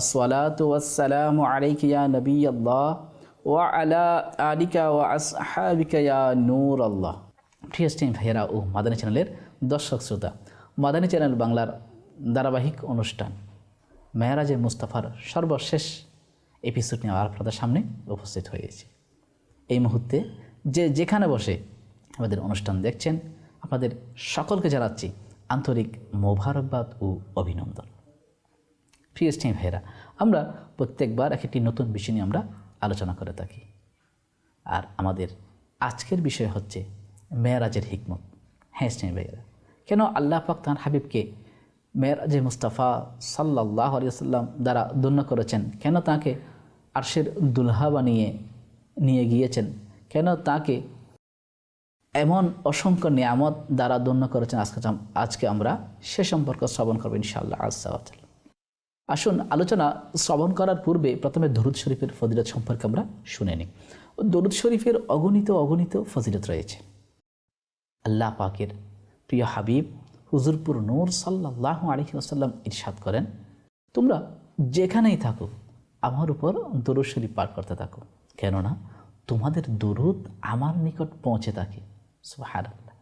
আসসালাতু ওয়াসসালামু আলাইকা ইয়া নবিয়াল্লাহ ওয়া আলা আলিকা ওয়া আসহাবিকা ইয়া নূরাল্লাহ। প্রিয় স্টেম ভাইয়েরা ও মাদানী চ্যানেলের দর্শক শ্রোতা, মাদানী চ্যানেল বাংলার ধারাবাহিক অনুষ্ঠান মেহরাজে মুস্তাফার সর্বশেষ এপিসোড নিয়ে আবার আপনাদের সামনে উপস্থিত হয়েছে এই মুহূর্তে যে যেখানে বসে আমাদের অনুষ্ঠান দেখছেন, আপনাদের সকলকে জানাচ্ছি আন্তরিক মোবারকবাদ ও অভিনন্দন। প্রিয় ভাইয়েরা আমরা প্রত্যেকবার এক একটি নতুন বিষয় নিয়ে আমরা আলোচনা করে থাকি। আর আমাদের আজকের বিষয় হচ্ছে মেয়েরাজের হিকমত। হ্যাঁ স্টেম ভাইয়েরা। কেন আল্লাহ পাক তাঁর হাবিবকে মেয়েরাজে মুস্তাফা সাল্লাহ আলিয়াল্লাম দ্বারা ধন্য করেছেন? কেন তাকে আরশের দুলহা বানিয়ে নিয়ে গিয়েছেন? কেন তাকে এমন অসংখ্য নিয়ামত দ্বারা ধন্য করেছেন? আজকে আজকে আমরা সে সম্পর্ক শ্রবণ করব ইনশাআল্লাহ আজাল আসুন, আলোচনা শ্রবণ করার পূর্বে প্রথমে দরুদ শরীফের ফজিলত সম্পর্কে আমরা শুনে নিই। দরুদ শরীফের অগণিত অগণিত ফজিলত রয়েছে। আল্লাহ পাকের প্রিয় হাবিব, হুজুরপুর নূর সাল্লাহ আলহি আসাল্লাম ইরশাদ করেন, তোমরা যেখানেই থাকো, আমার উপর দরুদ শরীফ পার করতে থাকো। কেননা তোমাদের দরুদ আমার নিকট পৌঁছে থাকে। সুহার আল্লাহ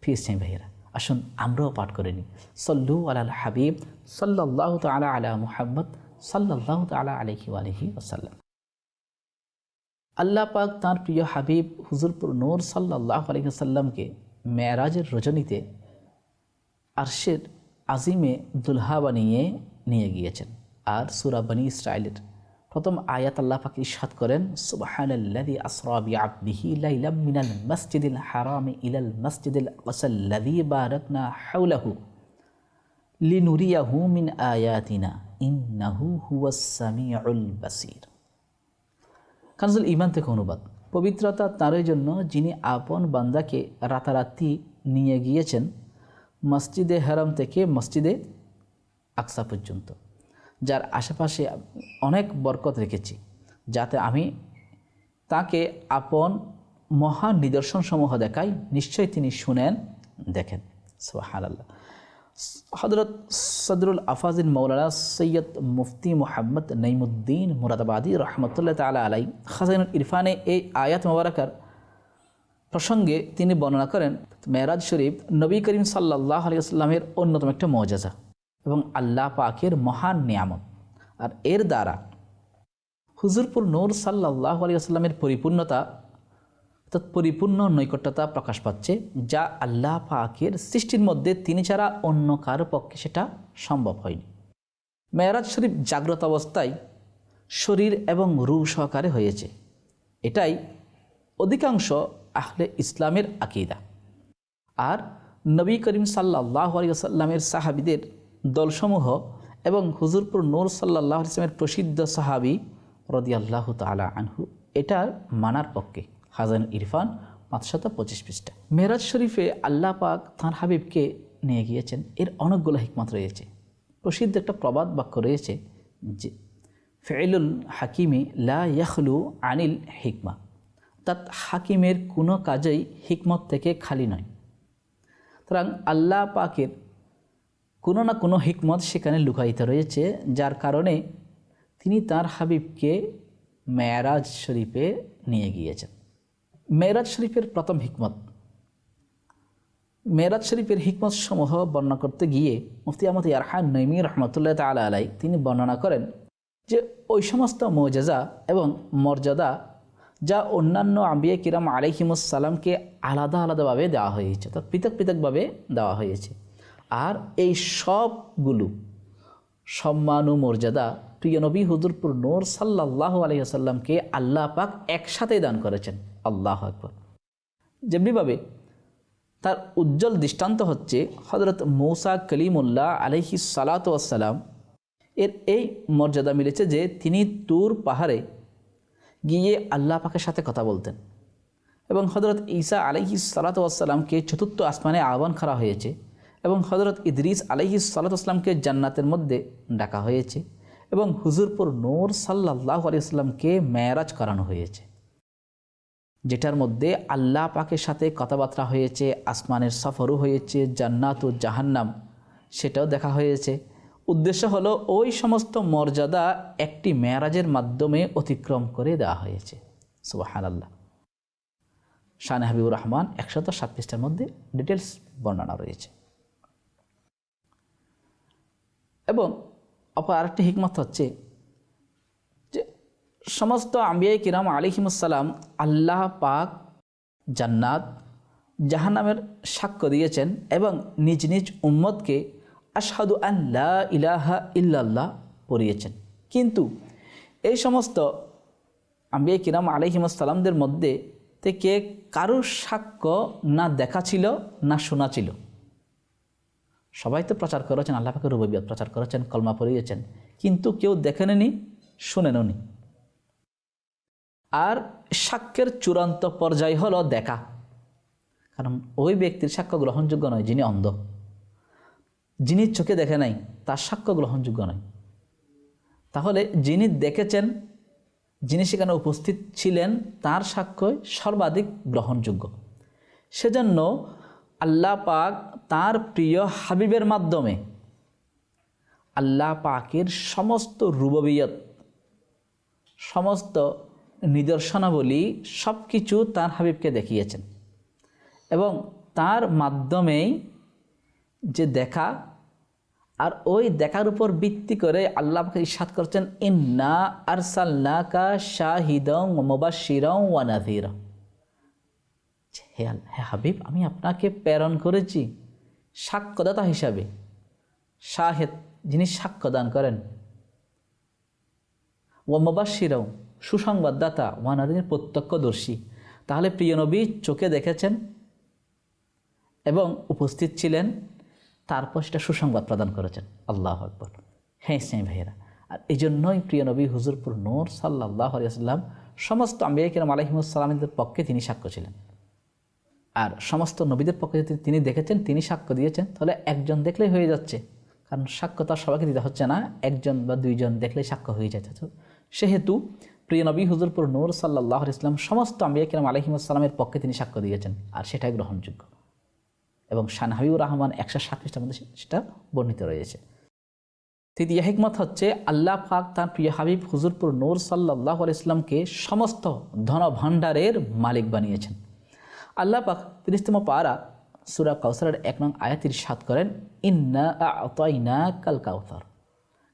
ফিস ভাইয়েরা। আসুন আমরাও পাঠ করে নিই। সল্লু আলাল হাবিব সাল্লাহ তালা আলা মুহাম্মদ সাল্লাহ তালা আলহি আলহি আসাল্লাম আল্লাহ পাক তাঁর প্রিয় হাবিব হুজুরপুর নূর সাল্লাহ আলহিহাসাল্লামকে মেয়ারাজের রজনীতে আরশের আজিমে দুলহা বানিয়ে নিয়ে গিয়েছেন। আর সুরা বানী ইসরায়েলের প্রথম আয়াত আল্লাহ পাক ইসাদ করেন, সুবহানাল্লাযী আসরা বিআবদিহি লাইলাম মিনাল মাসজিদিল হারামি ইলাল মাসজিদিল আকসাল্লাযী বারাকনা হাওলাহু লিনুরিয়াহু মিন আয়াতিনা ইন্নাহু হুয়াস সামিউল বাসীর। কানজুল ইমান থেকে অনুবাদ। পবিত্রতা তারই জন্য যিনি আপন বান্দাকে রাতারাতি নিয়ে গিয়েছেন, মসজিদে হারাম থেকে মসজিদে আকসা পর্যন্ত। যার আশেপাশে অনেক বরকত রেখেছি, যাতে আমি তাকে আপন মহান নিদর্শনসমূহ দেখাই, নিশ্চয়ই তিনি শুনেন, দেখেন। সোহান আল্লাহ হজরত সদরুল আফাজিন মৌলানা সৈয়দ মুফতি মোহাম্মদ নঈমুদ্দিন মুরাদাবাদী রহমতুল্লাহ তালা আলাই খাজানুল ইরফানে এই আয়াত মোবারকার প্রসঙ্গে তিনি বর্ণনা করেন, মেরাজ শরীফ নবী করিম সাল্লাহ আলিয়াস্লামের অন্যতম একটা মজাজা। এবং আল্লাহ পাকের মহান নিয়ামত। আর এর দ্বারা হুজুরপুর নূর সাল্লাহ আলিয়াস্লামের পরিপূর্ণতা, অর্থাৎ পরিপূর্ণ নৈকট্যতা প্রকাশ পাচ্ছে, যা আল্লাহ পাকের সৃষ্টির মধ্যে তিনি ছাড়া অন্য কারও পক্ষে সেটা সম্ভব হয়নি। মেয়ারাজ শরীফ জাগ্রত অবস্থায় শরীর এবং রু সহকারে হয়েছে। এটাই অধিকাংশ আহলে ইসলামের আকিদা। আর নবী করিম সাল্লাহ আলিয়াল্লামের সাহাবিদের দলসমূহ এবং হুজুরপুর নূর সাল্লাহ ইসলামের প্রসিদ্ধ সাহাবি রদি আল্লাহ তালা আনহু, এটার মানার পক্ষে হাজান ইরফান পাঁচশত পঁচিশ পৃষ্ঠা। মেরাজ শরীফে আল্লাহ পাক তাঁর হাবিবকে নিয়ে গিয়েছেন, এর অনেকগুলো হিকমত রয়েছে। প্রসিদ্ধ একটা প্রবাদ বাক্য রয়েছে যে ফেলুল হাকিমি লা আনিল হিকমা অর্থাৎ হাকিমের কোনো কাজেই হিকমত থেকে খালি নয়। সুতরাং আল্লাহ পাকের কোনো না কোনো হিকমত সেখানে লুকায়িত রয়েছে, যার কারণে তিনি তার হাবিবকে মেয়ারাজ শরীফে নিয়ে গিয়েছেন। মেয়েরাজ শরীফের প্রথম হিকমত। মেয়েরাজ শরীফের হিকমত সমূহ বর্ণনা করতে গিয়ে মুফতি আহমদ ইয়ারহান নৈমি রহমতুল্লাহ তালা আলাই তিনি বর্ণনা করেন যে, ওই সমস্ত মৌজাজা এবং মর্যাদা যা অন্যান্য আম্বিয়া কিরাম আলাইহিমুসালামকে আলাদা আলাদাভাবে দেওয়া হয়েছে, অর্থাৎ পৃথক পৃথকভাবে দেওয়া হয়েছে। আর এই সবগুলো সম্মান ও মর্যাদা প্রিয় নবী হুজুরপুর নোর সাল্লাহ আলহিহাসাল্লামকে আল্লাহ পাক একসাথে দান করেছেন। আল্লাহ আকবর। যেমনিভাবে তার উজ্জ্বল দৃষ্টান্ত হচ্ছে হজরত মৌসা কলিমুল্লাহ আলহি সালাতাম এর এই মর্যাদা মিলেছে যে তিনি তুর পাহাড়ে গিয়ে আল্লাহ পাকের সাথে কথা বলতেন। এবং হজরত ঈসা আলহি সালাতামকে চতুর্থ আসমানে আহ্বান করা হয়েছে। এবং হজরত ইদরিস আলহি সালাতামকে জান্নাতের মধ্যে ডাকা হয়েছে এবং হুজুরপুর নূর সাল্লাহ আলিয়াল্লামকে মেয়ারাজ করানো হয়েছে, যেটার মধ্যে আল্লাহ পাকের সাথে কথাবার্তা হয়েছে, আসমানের সফরও হয়েছে, জান্নাত ও জাহান্নাম সেটাও দেখা হয়েছে। উদ্দেশ্য হলো ওই সমস্ত মর্যাদা একটি মেয়ারাজের মাধ্যমে অতিক্রম করে দেওয়া হয়েছে। সুবাহান আল্লাহ শান হাবিবুর রহমান একশত সাত মধ্যে ডিটেলস বর্ণনা রয়েছে। এবং অপর আরেকটি হিকমত হচ্ছে যে সমস্ত আম্বিয়াই কিরাম আলিহিমসাল্লাম আল্লাহ পাক জান্নাত জাহান্নামের সাক্ষ্য দিয়েছেন এবং নিজ নিজ উম্মতকে আশহাদু আল্লাহ ইলাহা ইল্লাল্লাহ পড়িয়েছেন। কিন্তু এই সমস্ত আম্বিয়া কিরাম আলিহিমসাল্লামদের মধ্যে থেকে কারোর সাক্ষ্য না দেখা ছিল, না শোনা ছিল। সবাই তো প্রচার করেছেন, আল্লাহ রুবিয়ত প্রচার করেছেন, কলমা পড়িয়েছেন, কিন্তু কেউ দেখেননি শুনেননি আর সাক্ষ্যের চূড়ান্ত পর্যায় হলো দেখা। কারণ ওই ব্যক্তির সাক্ষ্য গ্রহণযোগ্য নয়, যিনি অন্ধ। যিনি চোখে দেখে নাই, তার সাক্ষ্য গ্রহণযোগ্য নয়। তাহলে যিনি দেখেছেন, যিনি সেখানে উপস্থিত ছিলেন, তার সাক্ষ্যই সর্বাধিক গ্রহণযোগ্য। সেজন্য আল্লাহ পাক তার প্রিয় হাবিবের মাধ্যমে আল্লাহ পাকের সমস্ত রুববিয়ত, সমস্ত নিদর্শনাবলী সব কিছু তার হাবিবকে দেখিয়েছেন। এবং তার মাধ্যমেই যে দেখা, আর ওই দেখার উপর ভিত্তি করে আল্লাহ পাকে ইসাদ করছেন, ইন্না আরসাল্লাকা শাহিদং মুবাশিরং ওয়ানাধির হে আল- হে হাবিব, আমি আপনাকে প্রেরণ করেছি সাক্ষ্যদাতা হিসাবে। শাহেদ, যিনি সাক্ষ্যদান করেন। ও মুবাশিরও সুসংবাদদাতা ওয়ানাদিনের প্রত্যক্ষদর্শী। তাহলে প্রিয় নবী, চোখে দেখেছেন এবং উপস্থিত ছিলেন, তারপর সেটা সুসংবাদ প্রদান করেছেন। আল্লাহ আকবর। হ্যাঁ ইসলামী ভাইয়েরা, আর এই জন্যই প্রিয় নবী হুজুরপুর নূর সাল্লাহ আলিয়াল্লাম সমস্ত আম্বিয়া কিরম আলহিমুসাল্লামদের পক্ষে তিনি সাক্ষ্য ছিলেন। আর সমস্ত নবীদের পক্ষে যদি তিনি দেখেছেন, তিনি সাক্ষ্য দিয়েছেন, তাহলে একজন দেখলেই হয়ে যাচ্ছে। কারণ সাক্ষ্য তো সবাইকে দিতে হচ্ছে না, একজন বা দুইজন দেখলেই সাক্ষ্য হয়ে যাচ্ছে তো সেহেতু প্রিয় নবী হুজুরপুর নূর সাল্লাহ ইসলাম সমস্ত আম্বিয়া কিরম আলহিমুসাল্লামের পক্ষে তিনি সাক্ষ্য দিয়েছেন, আর সেটাই গ্রহণযোগ্য। এবং শান হাবিবুর রহমান একশো সাত পৃষ্ঠার মধ্যে সেটা বর্ণিত রয়েছে। তৃতীয় হিকমত হচ্ছে, আল্লাহ পাক তার প্রিয় হাবিব হুজুরপুর নূর সাল্লাহ ইসলামকে সমস্ত ধন ভাণ্ডারের মালিক বানিয়েছেন। আল্লাহ পাক তিরিশতম পারা সুরা কাউসারের এক নং আয়াতির সাত করেন, ইন্না কাল কাউসার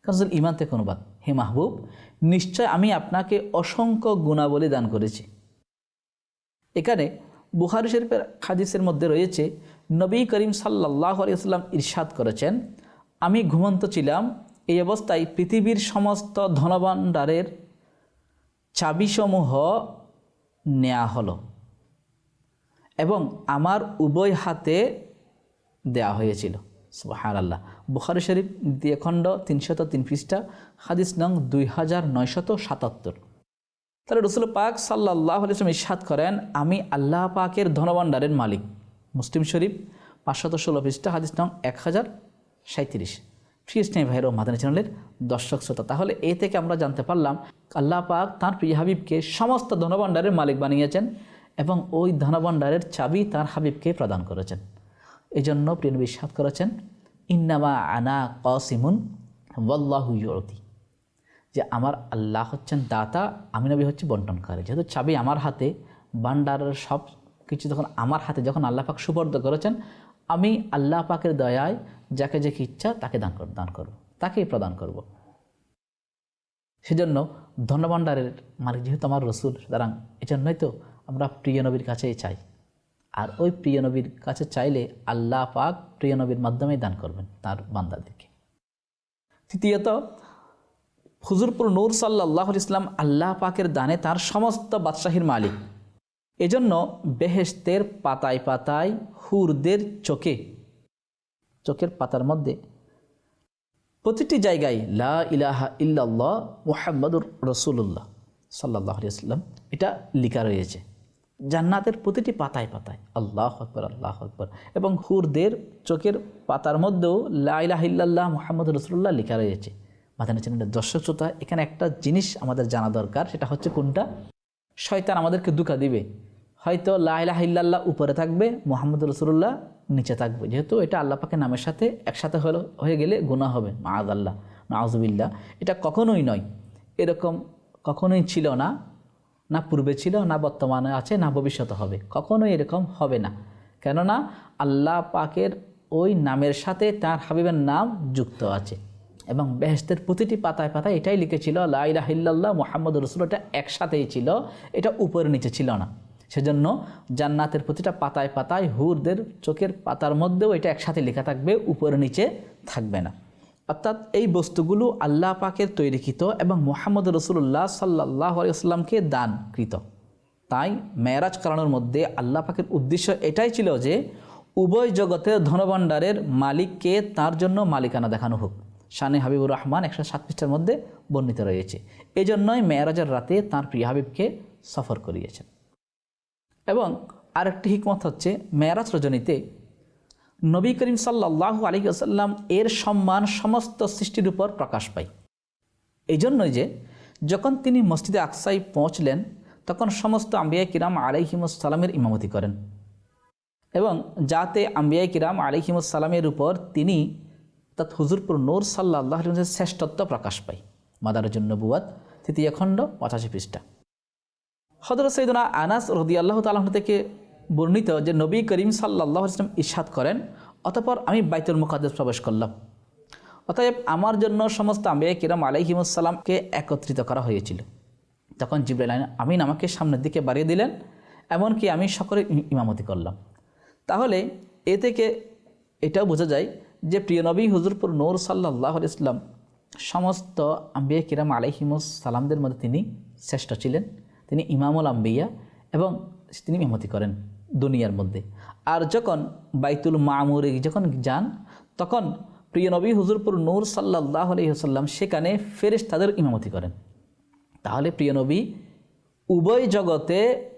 কাজল ইমান থেকে অনুবাদ। হে মাহবুব, নিশ্চয় আমি আপনাকে অসংখ্য গুণাবলী দান করেছি। এখানে বুখারি শরীফের হাদিসের মধ্যে রয়েছে, নবী করিম সাল্লাহ আলিয়াল্লাম ইরশাদ করেছেন, আমি ঘুমন্ত ছিলাম, এই অবস্থায় পৃথিবীর সমস্ত ধনভাণ্ডারের চাবিসমূহ নেওয়া হলো। এবং আমার উভয় হাতে দেয়া হয়েছিল। সুবাহান আল্লাহ বুখারি শরীফ দ্বিতীয় খণ্ড তিনশত তিন পৃষ্ঠা, হাদিস নং দুই হাজার নয়শত সাতাত্তর। তাহলে রসুল পাক সাল্লাহ আলিয়াম ইসাদ করেন, আমি আল্লাহ পাকের ধনভাণ্ডারের মালিক। মুসলিম শরীফ পাঁচশত ষোলো পৃষ্ঠা, হাদিস নং এক হাজার সাঁত্রিশ ফ্রি ইসলামী ভাইয়ের ও মাদানী চ্যানেলের দর্শক শ্রোতা, তাহলে এ থেকে আমরা জানতে পারলাম, আল্লাহ পাক তাঁর প্রিয় হাবিবকে সমস্ত ধনভাণ্ডারের মালিক বানিয়েছেন। এবং ওই ধনভাণ্ডারের চাবি তার হাবিবকে প্রদান করেছেন। এই জন্য প্রিয় ইরশাদ করেছেন, ইন্নামা আনা কসিমুন, ওয়াল্লাহু ইউতি। যে আমার আল্লাহ হচ্ছেন দাতা, আমি নবী হচ্ছে বন্টনকারী। যেহেতু চাবি আমার হাতে ভান্ডারের সব কিছু যখন আমার হাতে, যখন আল্লাহ পাক সুপর্দ করেছেন, আমি আল্লাহ পাকের দয়ায় যাকে যাকে ইচ্ছা তাকে দান দান করব, তাকেই প্রদান করব। সেজন্য ধনভাণ্ডারের মালিক যেহেতু আমার রসুল, সুতরাং এজন্যই তো আমরা প্রিয় নবীর কাছেই চাই। আর ওই প্রিয় নবীর কাছে চাইলে আল্লাহ পাক প্রিয় নবীর মাধ্যমেই দান করবেন তার বান্দাদেরকে। তৃতীয়ত, হুজুরপুর নূর সাল্লাহ ইসলাম আল্লাহ পাকের দানে তার সমস্ত বাদশাহীর মালিক। এজন্য বেহেস্তের পাতায় পাতায় হুরদের চোখে, চোখের পাতার মধ্যে প্রতিটি জায়গায় লা ইলাহা ইল্লাল্লাহ মুহাম্মাদুর রসুল্লাহ সাল্লাহ আলিয়াল্লাম এটা লেখা রয়েছে। জান্নাতের প্রতিটি পাতায় পাতায়। আল্লাহ আকবর আল্লাহ আকবর। এবং হুরদের চোখের পাতার মধ্যেও লা ইলাহা ইল্লাল্লাহ রসুল্লাহ লেখা রয়েছে। মাদানী চ্যানেলের দর্শক শ্রোতা এখানে একটা জিনিস আমাদের জানা দরকার, সেটা হচ্ছে কোনটা? শয়তান আমাদেরকে দুঃখা দিবে। হয়তো লাইলাহ ইল্লাল্লাহ উপরে থাকবে, মোহাম্মদ রসুল্লাহ নিচে থাকবে। যেহেতু এটা আল্লাহ পাকের নামের সাথে একসাথে হলো, হয়ে গেলে গুণা হবে। মাআজ আল্লাহ মাউজবিল্লা এটা কখনোই নয়। এরকম কখনোই ছিল না। না পূর্বে ছিল, না বর্তমানে আছে, না ভবিষ্যতে হবে। কখনো এরকম হবে না। কেননা আল্লাহ পাকের ওই নামের সাথে তার হাবিবের নাম যুক্ত আছে। এবং বেহেস্তের প্রতিটি পাতায় পাতায় এটাই লিখেছিল লাইলাহিল্লাহ মোহাম্মদ রসুল এটা একসাথেই ছিল, এটা উপরে নিচে ছিল না। সেজন্য জান্নাতের প্রতিটা পাতায় পাতায় হুরদের চোখের পাতার মধ্যেও এটা একসাথে লেখা থাকবে, উপরে নিচে থাকবে না। অর্থাৎ এই বস্তুগুলো আল্লাহ পাকের তৈরিকৃত এবং মোহাম্মদ রসুল্লাহ সাল্লাহ আলিয়াল্লামকে দানকৃত। তাই মেয়েরাজ করানোর মধ্যে আল্লাহ পাকের উদ্দেশ্য এটাই ছিল যে উভয় জগতের ধনভাণ্ডারের মালিককে তার জন্য মালিকানা দেখানো হোক। শানে হাবিবুর রহমান একশো সাত পৃষ্ঠার মধ্যে বর্ণিত রয়েছে। এই জন্যই মেয়েরাজের রাতে তার প্রিয় হাবিবকে সফর করিয়েছেন। এবং আরেকটি হিকমত হচ্ছে, মেয়ারাজ রজনীতে নবী করিম সাল্লাহ আলী আসাল্লাম এর সম্মান সমস্ত সৃষ্টির উপর প্রকাশ পায়। এই জন্যই যে যখন তিনি মসজিদে আকসাই পৌঁছলেন, তখন সমস্ত আম্বিয়া কিরাম আলাইহিমুসালামের ইমামতি করেন এবং যাতে আম্বিয়া কিরাম আলিহিমুসালামের উপর তিনি অর্থাৎ হুজুরপুর নূর সাল্লাহ শ্রেষ্ঠত্ব প্রকাশ পায়। মাদারুজন নবুয়াত তৃতীয় খণ্ড, পঁচাশি পৃষ্ঠা। হজরত সৈদনা আনাস রদি আল্লাহ তালাহ থেকে বর্ণিত যে নবী করিম সাল্লাহ ইসলাম ইস্বাদ করেন, অতপর আমি বাইতুল মুকাদ্দেস প্রবেশ করলাম। অতএব আমার জন্য সমস্ত আম্বিয়া কিরাম আলাইহিমুসাল্লামকে একত্রিত করা হয়েছিল। তখন জিব্রাইল আমিন আমাকে সামনের দিকে বাড়িয়ে দিলেন, এমনকি আমি সকলে ইমামতি করলাম। তাহলে এ থেকে এটাও বোঝা যায় যে প্রিয় নবী হুজুরপুর নূর সাল্লাহ ইসলাম সমস্ত আম্বিয়া কিরাম আলাইহিমুস সালামদের মধ্যে তিনি শ্রেষ্ঠ ছিলেন। তিনি ইমামুল আম্বিয়া এবং তিনি ইমামতি করেন। দুনিয়ার মধ্যে। আর যখন বাইতুল মামুরে যখন যান, তখন প্রিয় নবী হুজুরপুর নূর সাল্লাহ আলহিহসাল্লাম সেখানে ফেরেশ তাদের ইমামতি করেন। তাহলে প্রিয় নবী, উভয় জগতে,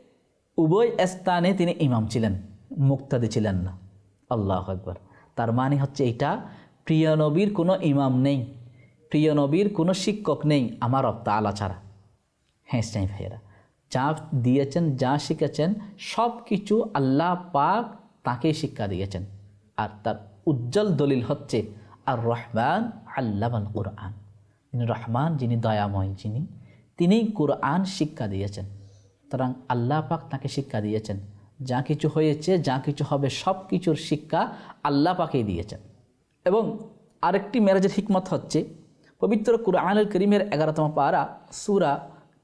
উভয় স্থানে তিনি ইমাম ছিলেন, মুক্তাদি ছিলেন না। আল্লাহ একবার তার মানে হচ্ছে এটা প্রিয় নবীর কোনো ইমাম নেই, প্রিয় নবীর কোনো শিক্ষক নেই, আমার রপ্তা আলা ছাড়া। হ্যাঁ ভাইয়েরা। যা দিয়েছেন, যা শিখেছেন সব কিছু আল্লাহ পাক তাকেই শিক্ষা দিয়েছেন। আর তার উজ্জ্বল দলিল হচ্ছে আর রহমান আল্লাহ কোরআন রহমান, যিনি দয়াময়, যিনি তিনি কোরআন শিক্ষা দিয়েছেন। সুতরাং আল্লাহ পাক তাকে শিক্ষা দিয়েছেন। যা কিছু হয়েছে, যা কিছু হবে সব কিছুর শিক্ষা আল্লাহ পাকেই দিয়েছেন। এবং আরেকটি মেরাজের হিকমত হচ্ছে, পবিত্র কুরআনুল করিমের এগারোতম পারা সুরা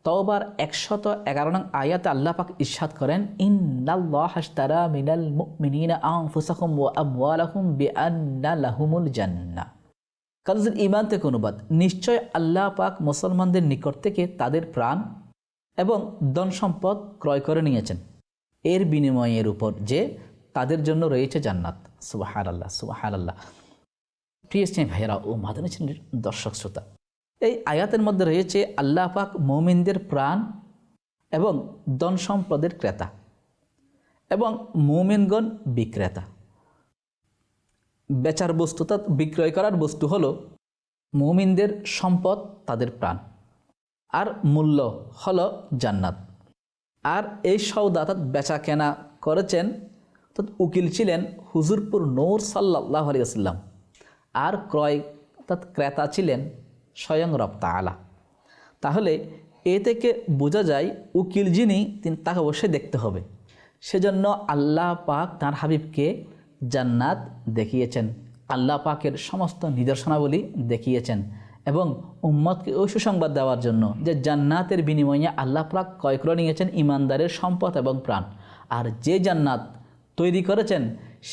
তওবার একশত এগারো নং আয়াতে আল্লাহ পাক ইরশাদ করেন, ইন্নাল্লাহ হাশতারা মিনাল মুমিনিনা আনফুসাহুম ওয়া আমওয়ালাহুম বিআন্না লাহুমুল অনুবাদ, নিশ্চয় আল্লাহ পাক মুসলমানদের নিকট থেকে তাদের প্রাণ এবং ধন সম্পদ ক্রয় করে নিয়েছেন। এর বিনিময়ের উপর যে তাদের জন্য রয়েছে জান্নাত। সুবাহার আল্লাহ সুবাহার আল্লাহ প্রিয় স্নেহ ভাইয়েরা ও মাদানী দর্শক শ্রোতা এই আয়াতের মধ্যে রয়েছে আল্লাহ পাক মৌমিনদের প্রাণ এবং ধন সম্পদের ক্রেতা এবং মৌমিনগণ বিক্রেতা। বেচার বস্তু তা বিক্রয় করার বস্তু হল মৌমিনদের সম্পদ, তাদের প্রাণ। আর মূল্য হল জান্নাত। আর এই সৌদা অর্থাৎ বেচা কেনা করেছেন অর্থাৎ উকিল ছিলেন হুজুরপুর নৌর সাল্লাহ আলিয়াল্লাম আর ক্রয় অর্থাৎ ক্রেতা ছিলেন স্বয়ং রপ্তা আলা তাহলে এ থেকে বোঝা যায় উকিল যিনি, তিনি তাকে অবশ্যই দেখতে হবে। সেজন্য আল্লাহ পাক তাঁর হাবিবকে জান্নাত দেখিয়েছেন। আল্লাহ পাকের সমস্ত নিদর্শনাবলী দেখিয়েছেন এবং উম্মতকে ওই সুসংবাদ দেওয়ার জন্য যে জান্নাতের বিনিময়ে আল্লাহ পাক ক্রয় করে নিয়েছেন ইমানদারের সম্পদ এবং প্রাণ। আর যে জান্নাত তৈরি করেছেন,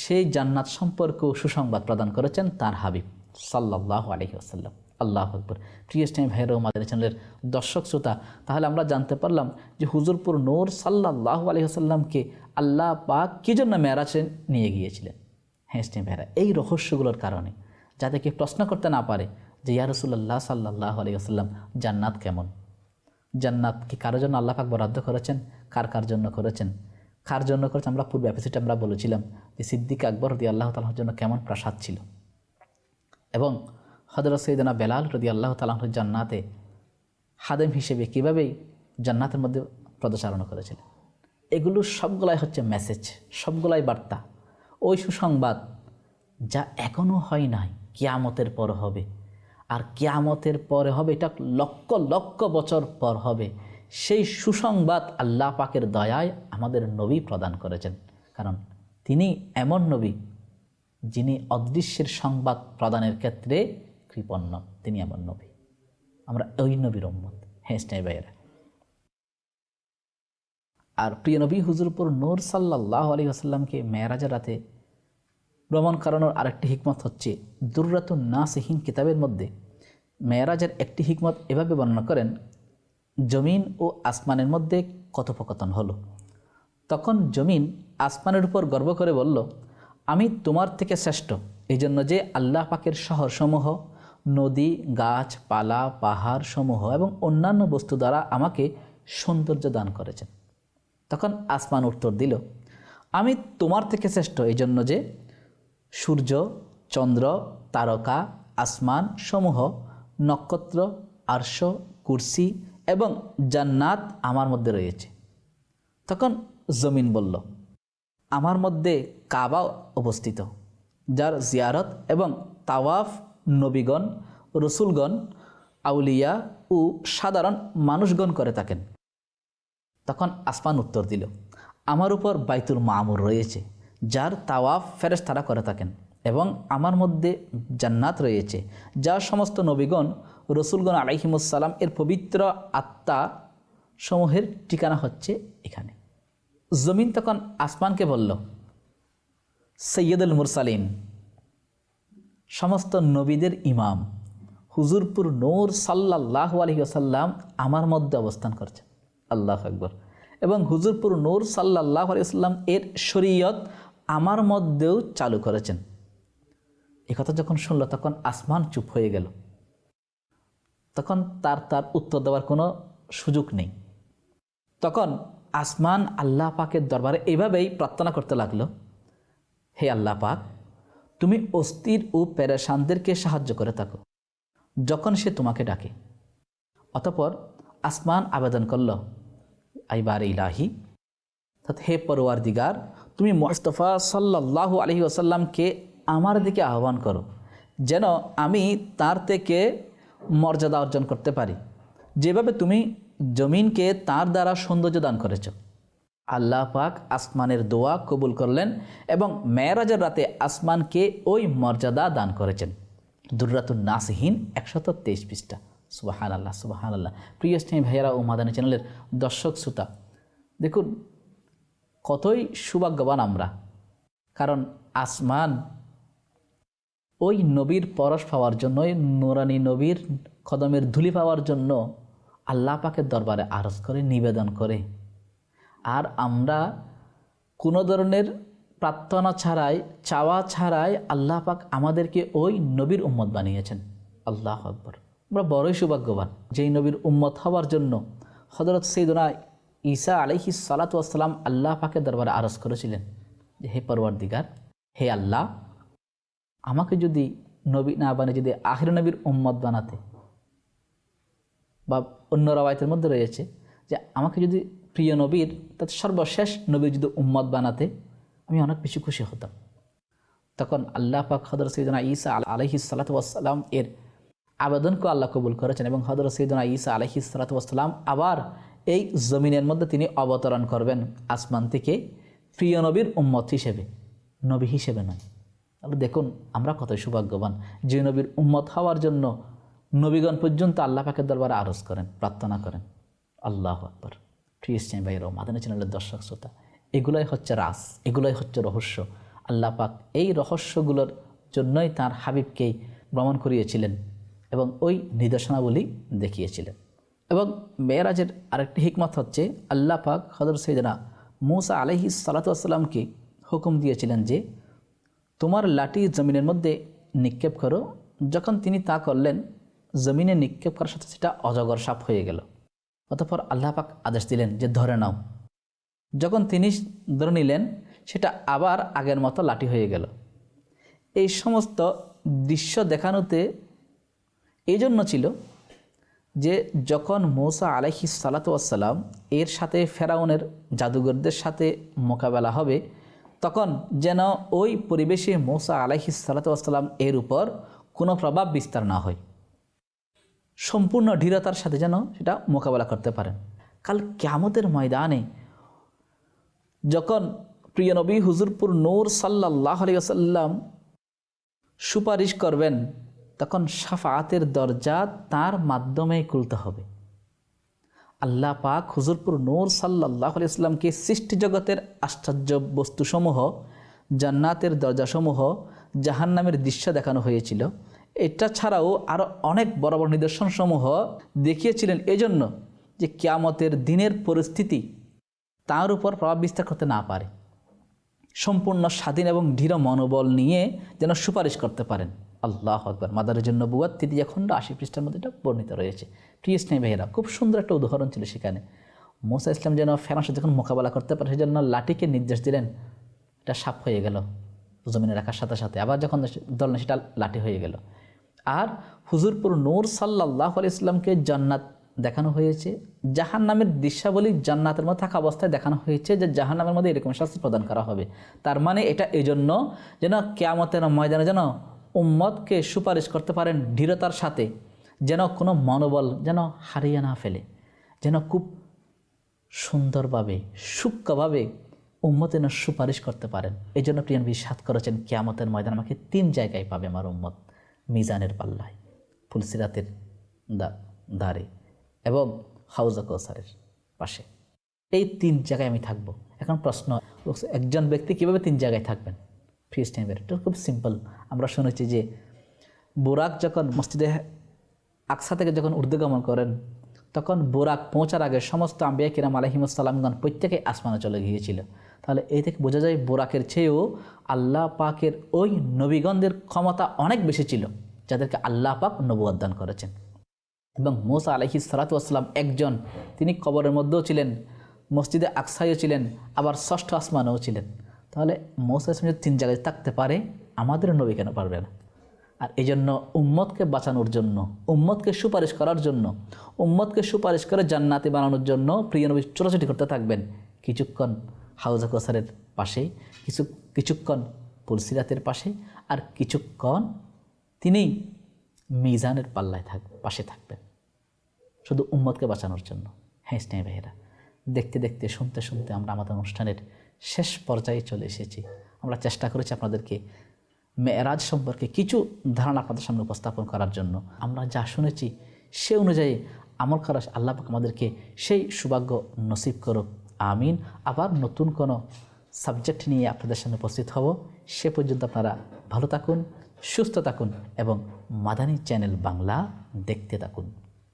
সেই জান্নাত সম্পর্কেও সুসংবাদ প্রদান করেছেন তার হাবিব সাল্লাহ আলহি আসাল্লাম আল্লাহ আকবর। প্রিয় স্টাইম ভাইরো মাদানী চ্যানেলের দর্শক শ্রোতা, তাহলে আমরা জানতে পারলাম যে হুজুরপুর নূর সাল্লাহ আলহিহাসাল্লামকে আল্লাহ পাক কী জন্য মেয়ারাজে নিয়ে গিয়েছিলেন? হ্যাঁ স্টাইম ভাইরা এই রহস্যগুলোর কারণে। যাতে কেউ প্রশ্ন করতে না পারে যে, ইয়া রসুল্লাহ সাল্লাহ আলী আসাল্লাম জান্নাত কেমন? জান্নাত কি কারোর জন্য আল্লাহ পাক বরাদ্দ করেছেন? কার কার জন্য করেছেন? কার জন্য করেছেন? আমরা পূর্ব এপিসোডে আমরা বলেছিলাম যে, সিদ্দিক আকবর রদি আল্লাহ তালার জন্য কেমন প্রাসাদ ছিল। এবং হজরত সৈদানা বেলাল রদি আল্লাহ তালাহর জান্নাতে হাদেম হিসেবে কীভাবেই জান্নাতের মধ্যে পদচারণা করেছিলেন? এগুলো সবগুলাই হচ্ছে মেসেজ সবগুলাই বার্তা। ওই সুসংবাদ যা এখনও হয় নাই, কিয়ামতের পর হবে। আর কিয়ামতের পরে হবে, এটা লক্ষ লক্ষ বছর পর হবে। সেই সুসংবাদ আল্লাহ পাকের দয়ায় আমাদের নবী প্রদান করেছেন। কারণ তিনি এমন নবী যিনি অদৃশ্যের সংবাদ প্রদানের ক্ষেত্রে কৃপণ্য তিনি আমার নবী। আমরা ওই নবীর উম্মত হ্যাঁ স্নাই ভাইয়েরা। আর প্রিয় নবী, হুজুরপুর নূর সাল্লাহ আলী আসাল্লামকে মেয়েরাজের রাতে ভ্রমণ করানোর আরেকটি হিকমত হচ্ছে, দুর্রাতুন নাসিহীন কিতাবের মধ্যে মেয়েরাজের একটি হিকমত এভাবে বর্ণনা করেন, জমিন ও আসমানের মধ্যে কথোপকথন হলো। তখন জমিন আসমানের উপর গর্ব করে বলল, আমি তোমার থেকে শ্রেষ্ঠ এই জন্য যে আল্লাহ পাকের শহরসমূহ নদী গাছপালা পাহাড় সমূহ এবং অন্যান্য বস্তু দ্বারা আমাকে সৌন্দর্য দান করেছেন। তখন আসমান উত্তর দিল, আমি তোমার থেকে শ্রেষ্ঠ এই জন্য যে সূর্য, চন্দ্র, তারকা, আসমান সমূহ, নক্ষত্র, আর্শ, কুরসি এবং জান্নাত আমার মধ্যে রয়েছে। তখন জমিন বলল, আমার মধ্যে কাবা অবস্থিত যার জিয়ারত এবং তাওয়াফ নবীগণ, রসুলগণ, আউলিয়া ও সাধারণ মানুষগণ করে থাকেন। তখন আসমান উত্তর দিল, আমার উপর বাইতুল মামুর রয়েছে, যার তাওয়াফ ফেরেস তারা করে থাকেন এবং আমার মধ্যে জান্নাত রয়েছে যার সমস্ত নবীগণ, রসুলগণ আলাইহিমুসালাম এর পবিত্র আত্মা সমূহের ঠিকানা হচ্ছে এখানে। জমিন তখন আসমানকে বলল, সৈয়দুল মুরসালিন সমস্ত নবীদের ইমাম। হুজুরপুর নূর সাল্লাহ আলহি আসাল্লাম আমার মধ্যে অবস্থান করছেন। আল্লাহ আকবর। এবং হুজুরপুর নূর সাল্লাহ আলিয়াল্লাম এর শরীয়ত আমার মধ্যেও চালু করেছেন। কথা যখন শুনল, তখন আসমান চুপ হয়ে গেল। তখন তার তার উত্তর দেওয়ার কোনো সুযোগ নেই। তখন আসমান আল্লাহ পাকের দরবারে এভাবেই প্রার্থনা করতে লাগল, হে আল্লাহ পাক তুমি অস্থির ও প্যারাসানদেরকে সাহায্য করে থাকো, যখন সে তোমাকে ডাকে। অতপর আসমান আবেদন করল, আইবার ইলাহি, অর্থাৎ হে পরোয়ার দিগার তুমি মোস্তফা সাল্লাহ আলহি আসাল্লামকে আমার দিকে আহ্বান করো, যেন আমি তার থেকে মর্যাদা অর্জন করতে পারি। যেভাবে তুমি জমিনকে তার দ্বারা সৌন্দর্য দান করেছ আল্লাহ পাক আসমানের দোয়া কবুল করলেন এবং মেয়েরাজের রাতে আসমানকে ওই মর্যাদা দান করেছেন। দুর্রাতুল নাসহীন একশত তেইশ পৃষ্ঠা। সুবাহান আল্লাহ সুবাহান আল্লাহ প্রিয় স্নেহী ভাইয়েরা ও মাদানী চ্যানেলের দর্শক, শ্রোতা, দেখুন, কতই সৌভাগ্যবান আমরা। কারণ আসমান ওই নবীর পরশ পাওয়ার জন্য ওই নোরানি নবীর কদমের ধুলি পাওয়ার জন্য আল্লাহ পাকের দরবারে আরজ করে, নিবেদন করে। আর আমরা কোনো ধরনের প্রার্থনা ছাড়াই, চাওয়া ছাড়াই আল্লাহ পাক আমাদেরকে ওই নবীর উম্মত বানিয়েছেন। আল্লাহ আকবর। আমরা বড়ই সৌভাগ্যবান যেই নবীর উম্মত হওয়ার জন্য হজরত সৈদনা ঈসা আলহি সালাতাম আল্লাহ পাকের দরবারে আরজ করেছিলেন যে, হে পরওয়ার দিগার হে আল্লাহ, আমাকে যদি নবী না বানিয়ে যদি আহির নবীর উম্মত বানাতে, বা অন্য রবায়তের মধ্যে রয়েছে যে, আমাকে যদি প্রিয় নবীর, তার সর্বশেষ নবীর যদি উম্মত বানাতে, আমি অনেক বেশি খুশি হতাম। তখন আল্লাহ পাক হদর সৈদনা ঈসা আলহি সালাতাম এর আবেদনকে আল্লাহ কবুল করেছেন এবং হদর সৈদনা ঈসা আলহি সালাতাম আবার এই জমিনের মধ্যে তিনি অবতরণ করবেন আসমান থেকে প্রিয় নবীর উম্মত হিসেবে, নবী হিসেবে নয়। তাহলে দেখুন, আমরা কত সৌভাগ্যবান। যে নবীর উম্মত হওয়ার জন্য নবীগণ পর্যন্ত আল্লাহ পাকের দরবারে আরজ করেন, প্রার্থনা করেন। আল্লাহ আকবর। প্রিয় ভাইয়ের মাদানী চ্যানেলের দর্শক, শ্রোতা, এগুলোই হচ্ছে রাস এগুলোই হচ্ছে রহস্য। আল্লাহ পাক এই রহস্যগুলোর জন্যই তার হাবিবকেই ভ্রমণ করিয়েছিলেন এবং ওই নিদর্শনাবলী দেখিয়েছিলেন। এবং মেয়েরাজের আরেকটি হিকমত হচ্ছে, আল্লাহ পাক হজর সৈদনা মুসা আলহি সালাতামকে হুকুম দিয়েছিলেন যে, তোমার লাঠি জমিনের মধ্যে নিক্ষেপ করো। যখন তিনি তা করলেন, জমিনে নিক্ষেপ করার সাথে সেটা অজগর সাপ হয়ে গেল। অতঃপর আল্লাহ পাক আদেশ দিলেন যে, ধরে নাও। যখন তিনি ধরে নিলেন, সেটা আবার আগের মতো লাঠি হয়ে গেল। এই সমস্ত দৃশ্য দেখানোতে এই জন্য ছিল যে, যখন মৌসা আলাইহি সালাতাম এর সাথে ফেরাউনের জাদুঘরদের সাথে মোকাবেলা হবে, তখন যেন ওই পরিবেশে মৌসা আলাইহি সালাতাম এর উপর কোনো প্রভাব বিস্তার না হয়। সম্পূর্ণ দৃঢ়তার সাথে যেন সেটা মোকাবেলা করতে পারেন কাল ক্যামতের ময়দানে যখন প্রিয় নবী হুজুরপুর নূর সাল্লাহ আলিয়াল্লাম সুপারিশ করবেন, তখন সাফাতের দরজা তার মাধ্যমেই খুলতে হবে। আল্লাহ পাক হুজুরপুর নূর সাল্লাহ ইসলামকে সৃষ্টি জগতের আশ্চর্য বস্তুসমূহ, জান্নাতের দরজাসমূহ, জাহান্নামের দৃশ্য দেখানো হয়েছিল এটা ছাড়াও আরও অনেক বড় বড় নিদর্শনসমূহ দেখিয়েছিলেন এজন্য যে কিয়ামতের দিনের পরিস্থিতি তার উপর প্রভাব বিস্তার করতে না পারে। সম্পূর্ণ স্বাধীন এবং দৃঢ় মনোবল নিয়ে যেন সুপারিশ করতে পারেন। আল্লাহ আকবর। মাদারের জন্য বুয়াত তৃতীয় খণ্ড আশি পৃষ্ঠার মধ্যে এটা বর্ণিত রয়েছে। প্রিয় স্নেহ ভাইয়েরা খুব সুন্দর একটা উদাহরণ ছিল সেখানে। মোসা ইসলাম যেন ফেরাসে যখন মোকাবেলা করতে পারে সেই জন্য লাঠিকে নির্দেশ দিলেন। এটা সাপ হয়ে গেল। জমিনে রাখার সাথে সাথে আবার যখন দল সেটা লাঠি হয়ে গেল। আর হুজুরপুর নূর সাল্লাহ ইসলামকে জান্নাত দেখানো হয়েছে। জাহান নামের দৃশ্যাবলী জান্নাতের মধ্যে থাকা অবস্থায় দেখানো হয়েছে যে জাহান নামের মধ্যে এরকম শাস্তি প্রদান করা হবে। তার মানে এটা এজন্য যেন কেয়ামতের ময়দানে যেন উম্মতকে সুপারিশ করতে পারেন দৃঢ়তার সাথে, যেন কোনো মনোবল যেন হারিয়ে না ফেলে, যেন খুব সুন্দরভাবে, সূক্ষ্মভাবে উম্মত যেন সুপারিশ করতে পারেন। এই জন্য প্রিয়ান বিশ্বাস করেছেন, কেয়ামতের ময়দান আমাকে তিন জায়গায় পাবে আমার উম্মত। মিজানের পাল্লায়, ফুলসিরাতের দ্বারে এবং হাউজা কৌসারের পাশে। এই তিন জায়গায় আমি থাকব। এখন প্রশ্ন একজন ব্যক্তি কীভাবে তিন জায়গায় থাকবেন? ফ্রিজ টাইমের এটা খুব সিম্পল। আমরা শুনেছি যে বোরাক যখন মসজিদে আকসা থেকে যখন ঊর্ধ্বগমন করেন, তখন বোরাক পৌঁছার আগে সমস্ত আম্বিয়া কিরাম আলহিমসাল্লামগণ প্রত্যেকেই আসমানে চলে গিয়েছিল। তাহলে এই থেকে বোঝা যায় বোরাকের চেয়েও আল্লাহ পাকের ওই নবীগণদের ক্ষমতা অনেক বেশি ছিল, যাদেরকে আল্লাহ পাক নবুয়াদান করেছেন। এবং মোসা আলহি সালাতাম একজন, তিনি কবরের মধ্যেও ছিলেন, মসজিদে আকসাইও ছিলেন, আবার ষষ্ঠ আসমানেও ছিলেন। তাহলে মোসা ইসলাম যদি তিন জায়গায় থাকতে পারে, আমাদের নবী কেন পারবে না? আর এই জন্য উম্মতকে বাঁচানোর জন্য, উম্মতকে সুপারিশ করার জন্য, উম্মতকে সুপারিশ করে জান্নাতি বানানোর জন্য প্রিয় নবী ছোটাছুটি করতে থাকবেন। কিছুক্ষণ হাউজা কোসারের পাশে, কিছু, কিছুক্ষণ পুলসিরাতের পাশে আর কিছুক্ষণ তিনি মিজানের পাল্লায় থাক, পাশে থাকবেন। শুধু উম্মতকে বাঁচানোর জন্য। হ্যাঁ স্নেহ ভাইয়েরা, দেখতে দেখতে, শুনতে শুনতে আমরা আমাদের অনুষ্ঠানের শেষ পর্যায়ে চলে এসেছি। আমরা চেষ্টা করেছি আপনাদেরকে মেয়েরাজ সম্পর্কে কিছু ধারণা আপনাদের সামনে উপস্থাপন করার জন্য। আমরা যা শুনেছি সে অনুযায়ী আমল করা আল্লাহ আমাদেরকে সেই সৌভাগ্য নসিব করুক। আমিন। আবার নতুন কোনো সাবজেক্ট নিয়ে আপনাদের সামনে উপস্থিত হব। সে পর্যন্ত আপনারা ভালো থাকুন, সুস্থ থাকুন এবং মাদানী চ্যানেল বাংলা দেখতে থাকুন।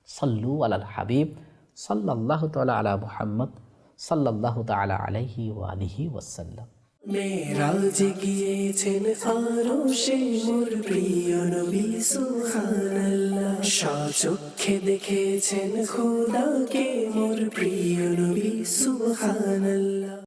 সল্লু আলাল হাবিব সাল্লাহ তালা আলা মুহাম্মদ সাল্লাহ তালা আলাইহি ওয়ালিহি আলিহি ওয়াসাল্লাম। মেরাজে গিয়েছেন আরও সে মোর প্রিয় নবী সুহানাল্লাহ সচক্ষে দেখেছেন খোদাকে মোর প্রিয় নবী, সুবহানাল্লাহ।